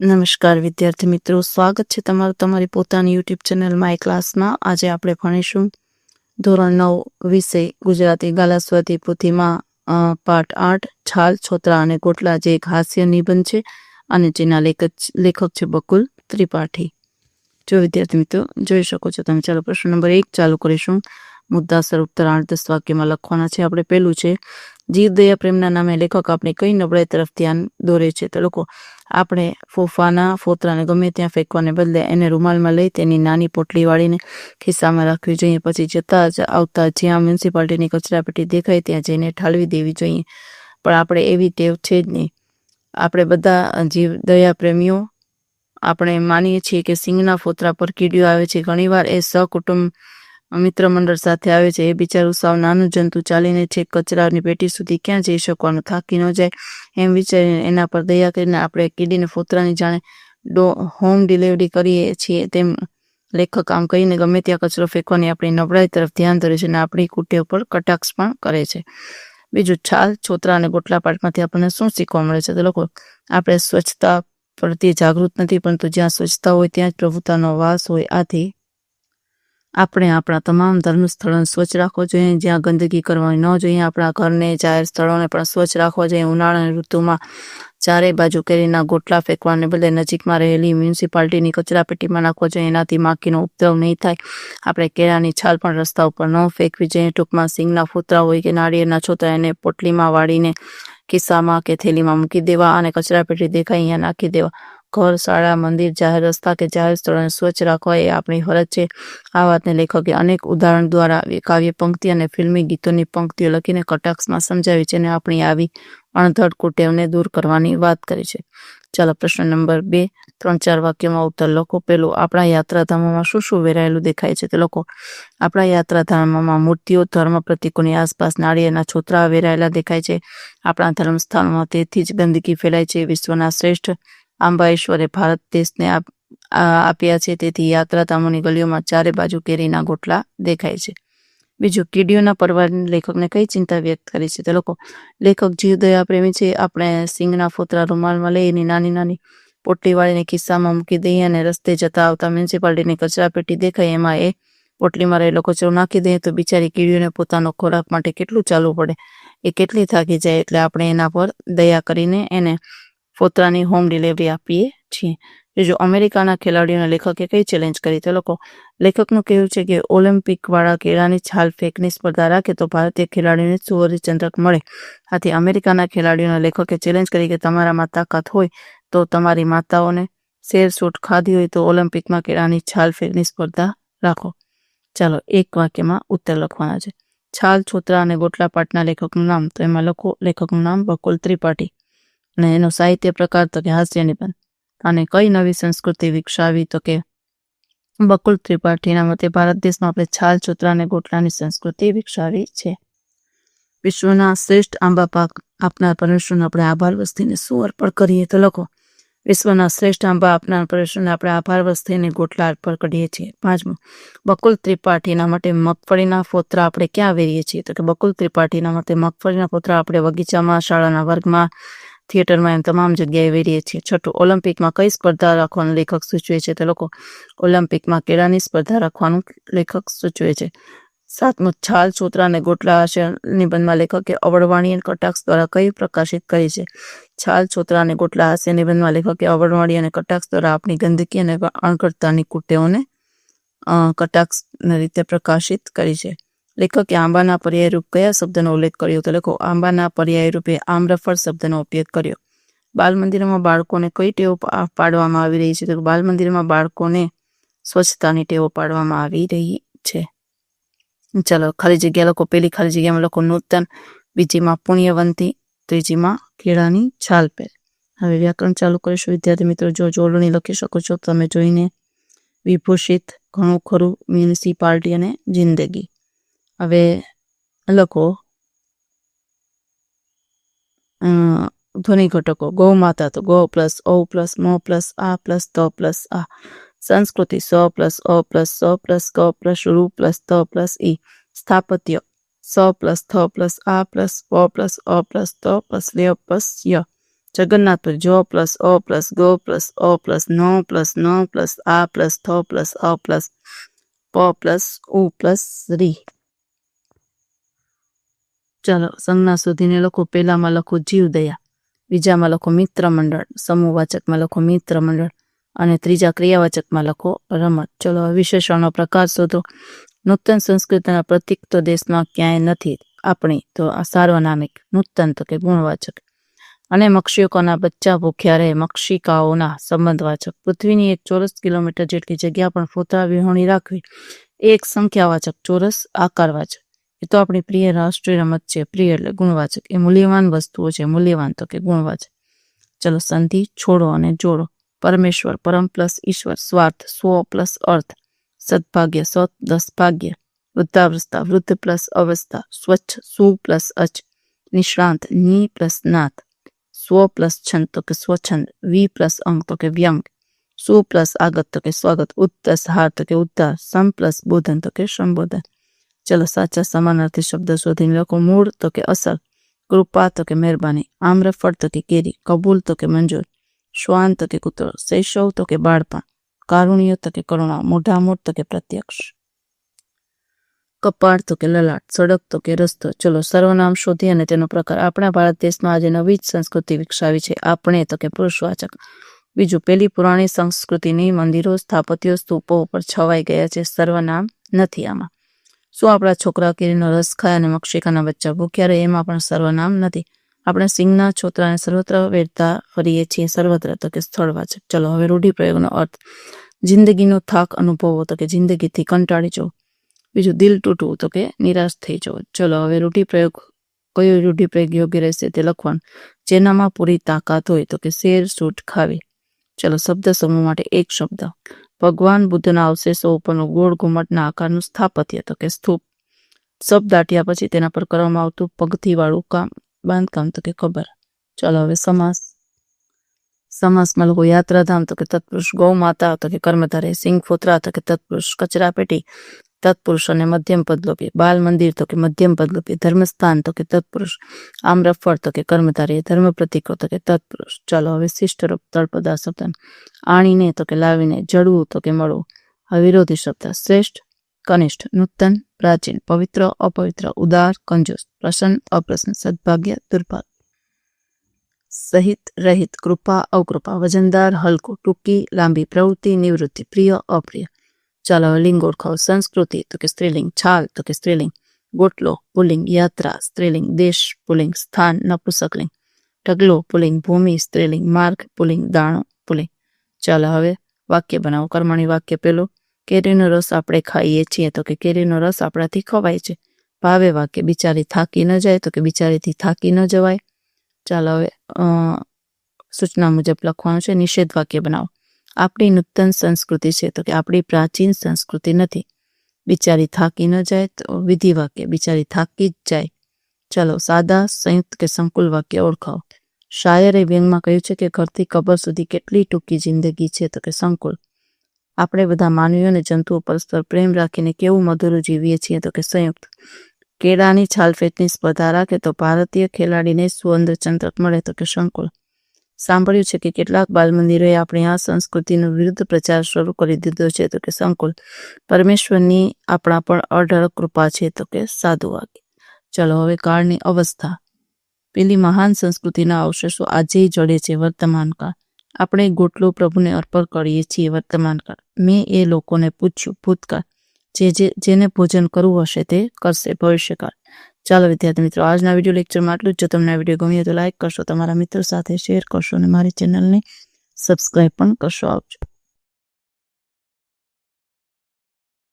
નમસ્કાર, વિદ્યાર્થી મિત્રો. સ્વાગત છે તમારું તમારી પોતાની યુટ્યુબ ચેનલ માય ક્લાસમાં આજે આપણે ભણીશું ધોરણ નવ, વિષય ગુજરાતી ગાલાસ્વતી પોથીમાં પાઠ આઠ, છાલ, છોતરા અને ગોટલા જે એક હાસ્ય નિબંધ છે અને જેના લેખક લેખક છે બકુલ ત્રિપાઠી. જો વિદ્યાર્થી મિત્રો, જોઈ શકો છો તમે. ચાલો પ્રશ્ન નંબર એક ચાલુ કરીશું. મુદ્દાસર ઉત્તર આઠ દસ વાક્યમાં લખવાના છે. આપણે પેલું છે જીવ દયા પ્રેમના નામે લેખક આપણે કઈ નબળાઈ તરફ ધ્યાન દોરે છે. તો લોકો આપણે ફોફાના ફોતરાને ગમે ત્યાં ફેંકવાને બદલે એને રૂમાલમાં લઈ તેની નાની પોટલી વાળીને ખિસ્સામાં રાખવી જોઈએ. પછી જતા જ આવતા જ્યાં મ્યુનિસિપાલિટીની કચરાપેટી દેખાય ત્યાં જઈને ઠાલવી દેવી જોઈએ. પણ આપણે એવી ટેવ છે જ નહીં. આપણે બધા જીવ દયા પ્રેમીઓ આપણે માનીએ છીએ કે સિંગના ફોતરા પર કીડીઓ આવે છે. ઘણીવાર એ સહકુટુંબ મિત્ર મંડળ સાથે આવે છે. એ બિચારું સાવ નાનું જંતુ ચાલીને છે, કચરાની પેટી સુધી ક્યાં જઈ શકવાનું? થાકી ન જાય. એમ વિચારીને એના પર દયા કરીને આપણે કીડીને ફોતરાની જાણે ડો, હોમ ડિલિવરી કરીએ છીએ તેમ લેખક આમ કહીને ગમે ત્યાં કચરો ફેંકવાની આપણી નબળાઈ તરફ ધ્યાન ધરે છે અને આપણી કુટેવ પર કટાક્ષ પણ કરે છે. બીજું છાલ, છોતરા અને ગોટલા પાઠમાંથી આપણને શું શીખવા મળે છે? તો લોકો, આપણે સ્વચ્છતા પ્રત્યે જાગૃત નથી, પરંતુ જ્યાં સ્વચ્છતા હોય ત્યાં જ પ્રભુતાનો વાસ હોય, આથી આપણે આપણા તમામ ધર્મ સ્થળોને સ્વચ્છ રાખવો જોઈએ, જ્યાં ગંદકી કરવાની ન જોઈએ, આપણા ઘરને, જાહેર સ્થળોને પણ સ્વચ્છ રાખવા જોઈએ. ઉનાળાની ઋતુમાં ચારે બાજુ કેરીના ગોટલા ફેંકવાને બદલે નજીકમાં રહેલી મ્યુનિસિપાલિટીની કચરાપેટીમાં નાખવો જોઈએ. એનાથી માખીનો ઉપદ્રવ નહીં થાય. આપણે કેળાની છાલ પણ રસ્તા ઉપર ન ફેંકવી જોઈએ. ટૂંકમાં સિંગના ફૂતરા હોય કે નાળિયેરના છોતરા એને પોટલીમાં વાળીને ખિસ્સામાં કે થેલીમાં મૂકી દેવા અને કચરાપેટી દેખાય, અહીંયા નાખી દેવા. ઘર શાળા મંદિર, જાહેર રસ્તા કે જાહેર સ્થળોને સ્વચ્છ રાખવા એ આપણી ફરજ છે. આ વાતને લેખકે અનેક ઉદાહરણ દ્વારા કાવ્ય પંક્તિ અને ફિલ્મી ગીતોની પંક્તિઓ લખીને કટાક્ષમાં સમજાવી છે અને આપણી આવી અણધડ કુટેવને દૂર કરવાની વાત કરી છે. ચાલો પ્રશ્ન નંબર બે, ત્રણ, ચાર વાક્યમાં ઉત્તર લખો. પેલું, આપણા યાત્રાધામોમાં શું શું વેરાયેલું દેખાય છે તે લોકો આપણા યાત્રાધામોમાં મૂર્તિઓ, ધર્મ પ્રતિકોની આસપાસ નાળિયેરના છોતરા વેરાયેલા દેખાય છે. આપણા ધર્મસ્થાનોમાં તેથી જ ગંદકી ફેલાય છે. વિશ્વના શ્રેષ્ઠ આંબા ઈશ્વરે ભારત દેશને આપ- આપ્યા છે. તેથી યાત્રાધામોની ગલીઓમાં ચારે બાજુ કેરીના ગોટલા દેખાય છે. બીજું, કીડીઓના પરવારની લેખકને કઈ ચિંતા વ્યક્ત કરી છે? તે લોકો, લેખક જીવદયા પ્રેમી છે. આપણે સિંગના ફોતરા રૂમાલમાં લઈ એની નાની નાની પોટલી વાળીને ખિસ્સામાં મૂકી દઈએ અને રસ્તે જતા આવતા મ્યુનિસિપાલિટીની કચરાપેટી દેખાય. એમાં એ પોટલીમાં રહેલો કચરો નાખી દઈએ તો બિચારી કીડીઓને પોતાનો ખોરાક માટે કેટલું ચાલવું પડે? એ કેટલી થાકી જાય? એટલે આપણે એના પર દયા કરીને એને ફોતરાની હોમ ડિલિવરી આપીએ છીએ. બીજું અમેરિકાના ખેલાડીઓના લેખકે કઈ ચેલેન્જ કરી તે લોકો? લેખકનું કહેવું છે કે ઓલિમ્પિકવાળા કેળાની છાલ ફેંકની સ્પર્ધા રાખે તો ભારતીય ખેલાડીઓને સુવર્ણ ચંદ્રક મળે. આથી અમેરિકાના ખેલાડીઓના લેખકે ચેલેન્જ કરી કે તમારામાં તાકાત હોય તો તમારી માતાઓને શેર સૂટ ખાધી હોય તો ઓલિમ્પિકમાં કેળાની છાલ ફેંકની સ્પર્ધા રાખો. ચાલો એક વાક્યમાં ઉત્તર લખવાના છે. છાલ, છોતરા અને ગોટલા પાટના લેખકનું નામ, તો એમાં લખો, લેખકનું નામ બકુલ ત્રિપાઠી. અને એનો સાહિત્ય પ્રકાર તો કે હાસ્ય નિબંધ અને કઈ નવી સંસ્કૃતિ વિકસાવી તો કે બકુલ ત્રિપાઠીના મતે ભારત દેશમાં આપણે છાલ, છોતરા અને ગોટલાની સંસ્કૃતિ વિકસાવી છે. વિશ્વના શ્રેષ્ઠ આંબા પાક આપનાર પરમેશ્વરનો આપણે આભાર વસ્તીને શું અર્પણ કરીએ તો લખો, વિશ્વના શ્રેષ્ઠ આંબા આપનાર પરમેશ્વરને આપણે આભાર વસ્તીને ગોટલા અર્પણ કરીએ છીએ. પાંચમું, બકુલ ત્રિપાઠીના માટે મગફળીના ફોતરા આપણે ક્યાં વેરીએ છીએ? તો કે, બકુલ ત્રિપાઠીના માટે મગફળીના ફોતરા આપણે બગીચામાં, શાળાના વર્ગમાં થિયેટરમાં એમ તમામ જગ્યાએ વેરીએ છીએ. છઠ્ઠું ઓલિમ્પિકમાં કઈ સ્પર્ધા રાખવાનું લેખક સૂચવે છે તે લોકો? ઓલિમ્પિકમાં કેળાની સ્પર્ધા રાખવાનું લેખક સૂચવે છે. સાતમું, છાલ છોતરા અને ગોટલા હાસ્ય નિબંધમાં લેખકે અવળવાણી અને કટાક્ષ દ્વારા કઈ પ્રકાશિત કરી છે? છાલ છોતરા અને ગોટલા હાસ્ય નિબંધમાં લેખકે અવળવાણી અને કટાક્ષ દ્વારા આપણી ગંદકી અને અણઘડતાની કુટેઓને કટાક્ષ રીતે પ્રકાશિત કરી છે. લેખકે આંબાના પર્યાય રૂપ કયા શબ્દનો ઉલ્લેખ કર્યો તો લખો આંબાના પર્યાયરૂપે આમ્રફળ શબ્દનો ઉપયોગ કર્યો બાલ મંદિરમાં બાળકોને કઈ ટેવો પાડવામાં આવી રહી છે। તો બાલ મંદિરમાં બાળકોને સ્વચ્છતાની ટેવો પાડવામાં આવી રહી છે। ચાલો, ખાલી જગ્યા લખો. પેલી ખાલી જગ્યામાં લખો નૂતન, બીજીમાં પુણ્યવંતી, ત્રીજીમાં કેળાની છાલ પહેર. હવે વ્યાકરણ ચાલુ કરીશું. વિદ્યાર્થી મિત્રો, જો જોડણી લખી શકો છો તમે જોઈને વિભૂષિત, ઘણું ખરું, મ્યુનિસિપાલિટી અને જિંદગી. હવે અમ, ધ્વનિ ઘટકો. ગૌ માતા તો ગૌ પ્લસ ઓ પ્લસ મો પ્લસ આ પ્લસ ત પ્લસ આ. સંસ્કૃતિ સ પ્લસ અ પ્લસ સ પ્લસ ક પ્લસ રૂ પ્લસ ત પ્લસ ઈ સ્થાપત્ય સ પ્લસ થ પ્લસ આ પ્લસ વ પ્લસ અ પ્લસ ત પ્લસ લ્ય પ્લસ ય. જગન્નાથપુર જો પ્લસ અ પ્લસ ગો પ્લસ અ પ્લસ ન પ્લસ ન પ્લસ આ પ્લસ થ પ્લસ અ પ્લસ પ પ્લસ ઉ પ્લસ રી. ચાલો, સંજ્ઞા સુધીને લખો. પહેલામાં લખો જીવદયા બીજામાં લખો મિત્ર મંડળ સમૂહવાચકમાં લખો મિત્ર મંડળ, અને ત્રીજા ક્રિયાવાચકમાં લખો રમત. ચલો વિશેષણનો પ્રકાર શોધો. નૂતન સંસ્કૃતિના પ્રતિક તો દેશમાં ક્યાંય નથી આપણી, તો આ સાર્વનામિક, નૂતન તો કે ગુણવાચક. અને મક્ષિકોના બચ્ચા ભૂખ્યા રહે, મક્ષિકાઓના સંબંધવાચક. પૃથ્વીની એક ચોરસ કિલોમીટર જેટલી જગ્યા પણ ફોતરા વિહોણી રાખવી એક સંખ્યાવાચક ચોરસ આકારવાચક. એ તો આપણી પ્રિય રાષ્ટ્રીય રમત છે. પ્રિય એટલે ગુણવાચક. એ મૂલ્યવાન વસ્તુઓ છે. મૂલ્યવાન તો કે ગુણવાચક. ચલો સંધિ છોડો અને જોડો. પરમેશ્વર, પરમ પ્લસ ઈશ્વર, સ્વાર્થ, સ્વ પ્લસ અર્થ, સદભાગ્ય, સત દસ ભાગ્ય વૃદ્ધાવસ્થા, વૃદ્ધ પ્લસ અવસ્થા, સ્વચ્છ, સુ પ્લસ અચ નિષ્ણાંત, ની પ્લસ નાથ, સ્વ પ્લસ છંદ તો કે સ્વછંદ, વી પ્લસ અંક તો કે વ્યંગ, સુ પ્લસ આગત તો કે સ્વાગત, ઉત્તસ પ્લસ હાર તો કે ઉદ્ધાર, સમ પ્લસ બોધન તો કે સંબોધન. ચલો સાચા સમાનાર્થી શબ્દ શોધીને લખો મૂળ તો કે અસર કૃપા તો કે મહેરબાની આમ્રફળ તો કે કેરી કબૂલ તો કે મંજૂર શ્વાન તો કે કૂતરો શૈશવ તો કે બાળપણ કારુણ્ય તો કે કરુણા મોઢામોઢ તો કે પ્રત્યક્ષ કપાળ તો કે લલાટ સડક તો કે રસ્તો ચલો સર્વનામ શોધી અને તેનો પ્રકાર આપણા ભારત દેશમાં આજે નવી જ સંસ્કૃતિ વિકસાવી છે આપણે તો કે પુરુષવાચક બીજું પેલી પુરાણી સંસ્કૃતિની મંદિરો સ્થાપત્યો સ્તૂપો ઉપર છવાઈ ગયા છે સર્વનામ નથી આમાં શું આપણા છોકરા કેરીનો રસ ખાય અને મક્ષિકાના બચ્ચા ભૂખ્યા રહે એમાં પણ સર્વનામ નથી. આપણે સિંહના છોતરાને સર્વત્ર વેરતા ફરીએ છીએ, સર્વત્ર. તો કે સ્થળવાચક ચલો, હવે રૂઢિપ્રયોગનો અર્થ. જિંદગીનો થાક અનુભવો તો કે જિંદગીથી કંટાળી જવું. બીજું, દિલ તૂટવું. તો કે નિરાશ થઈ જવું. ચલો, હવે રૂઢિપ્રયોગ. કયો રૂઢિપ્રયોગ યોગ્ય રહેશે તે લખવાનું. જેનામાં પૂરી તાકાત હોય તો કે શેર, સૂટ, ખાવી. ચલો, શબ્દ સમૂહ માટે એક શબ્દ. ભગવાન બુદ્ધના અવશેષો ઉપરનું ગોળ ઘુમટના આકારનું સ્થાપત્ય, તો કે સ્તૂપ. શબ્દ દાટ્યા પછી તેના પર કરવામાં આવતું પગથીવાળું કામ, બાંધકામ, તો કે ખબર. ચાલો હવે સમાસ. સમાસમાં લોકો યાત્રાધામ, તો કે તત્પુરુષ ગૌ માતા તો કે કર્મધારે સિંહ ફોતરા તો કે તત્પુરુષ કચરા પેટી તત્પુરુષ અને મધ્યમ પદલોપી બાલ મંદિર તો કે મધ્યમ પદલોપી ધર્મસ્થાન તો કે તત્પુરુષ આમ્રફળ તો કે કર્મધારી, ધર્મ પ્રતિકો તો કે તત્પુરુષ. ચાલો, હવે શિષ્ટ રૂપ તળપદા શબ્દ. આણીને તો કે લાવીને, જડવું તો કે મળવું. હવે વિરોધી શબ્દ. શ્રેષ્ઠ, કનિષ્ઠ, નૂતન, પ્રાચીન, પવિત્ર, અપવિત્ર, ઉદાર, કંજૂસ, પ્રસન્ન, અપ્રસન્ન, સદભાગ્ય, દુર્ભાગ્ય. સહિત, રહિત, કૃપા અવકૃપા વજનદાર, હલકું, ટૂંકી, લાંબી પ્રવૃત્તિ, નિવૃત્તિ, પ્રિય, અપ્રિય. ચાલો હવે લિંગ ઓળખાવો સંસ્કૃતિ તો કે સ્ત્રીલિંગ છાલ તો કે સ્ત્રીલિંગ ગોટલો પુલિંગ યાત્રા સ્ત્રીલિંગ દેશ પુલિંગ સ્થાન નપુસકલિંગ ઢગલો પુલિંગ ભૂમિ સ્ત્રીલિંગ માર્ગ પુલિંગ દાણો પુલિંગ ચાલો હવે વાક્ય બનાવો કર્મણી વાક્ય પેલું કેરીનો રસ આપણે ખાઈએ છીએ તો કે કેરીનો રસ આપણાથી ખવાય છે ભાવે વાક્ય બિચારી થાકી ન જાય તો કે બિચારીથી થાકી ન જવાય ચાલો હવે સૂચના મુજબ લખવાનું છે નિષેધ વાક્ય બનાવો આપણી નૂતન સંસ્કૃતિ છે, તો કે આપણી પ્રાચીન સંસ્કૃતિ નથી. બિચારી થાકી ન જાય, તો વિધિ વાક્ય, બિચારી થાકી જ જાય. ચાલો, સાદા, સંયુક્ત કે સંકુલ વાક્ય ઓળખાવો. શાયરે વ્યંગમાં કહ્યું છે કે ઘરથી કબર સુધી કેટલી ટૂંકી જિંદગી છે, તો કે સંકુલ. આપણે બધા માનવીઓ અને જંતુઓ પરસ્પર પ્રેમ રાખીને કેવું મધુર જીવીએ છીએ, તો કે સંયુક્ત. કેળાની છાલફેટની સ્પર્ધા રાખે તો ભારતીય ખેલાડીને સુવર્ણ ચંદ્રક મળે, તો કે સંકુલ. સાંભળ્યું છે કે કેટલાક બાલ મંદિરોએ આપણી આ સંસ્કૃતિનો વિરુદ્ધ પ્રચાર શરૂ કરી દીધો છે. તો કે સંકુલ, પરમેશ્વરની આપણા પણ અઢળક કૃપા છે. તો કે સાધુ વાગે ચલો હવે કાળની અવસ્થા. પેલી મહાન સંસ્કૃતિના અવશેષો આજે જડે છે વર્તમાન કાળ. આપણે ગોટલો પ્રભુને અર્પણ કરીએ છીએ વર્તમાન કાળ. મેં એ લોકોને પૂછ્યું, ભૂતકાળ, જે જે, જેને ભોજન કરવું હશે તે કરશે ભવિષ્યકાળ. ચાલો વિદ્યાર્થી મિત્રો, આજના વીડિયો લેક્ચરમાં આટલું જ. જો તમને વીડિયો ગમ્યો તો લાઇક કરશો, તમારા મિત્રો સાથે શેર કરશો અને મારી ચેનલને સબસ્ક્રાઈબ પણ કરશો. આવજો.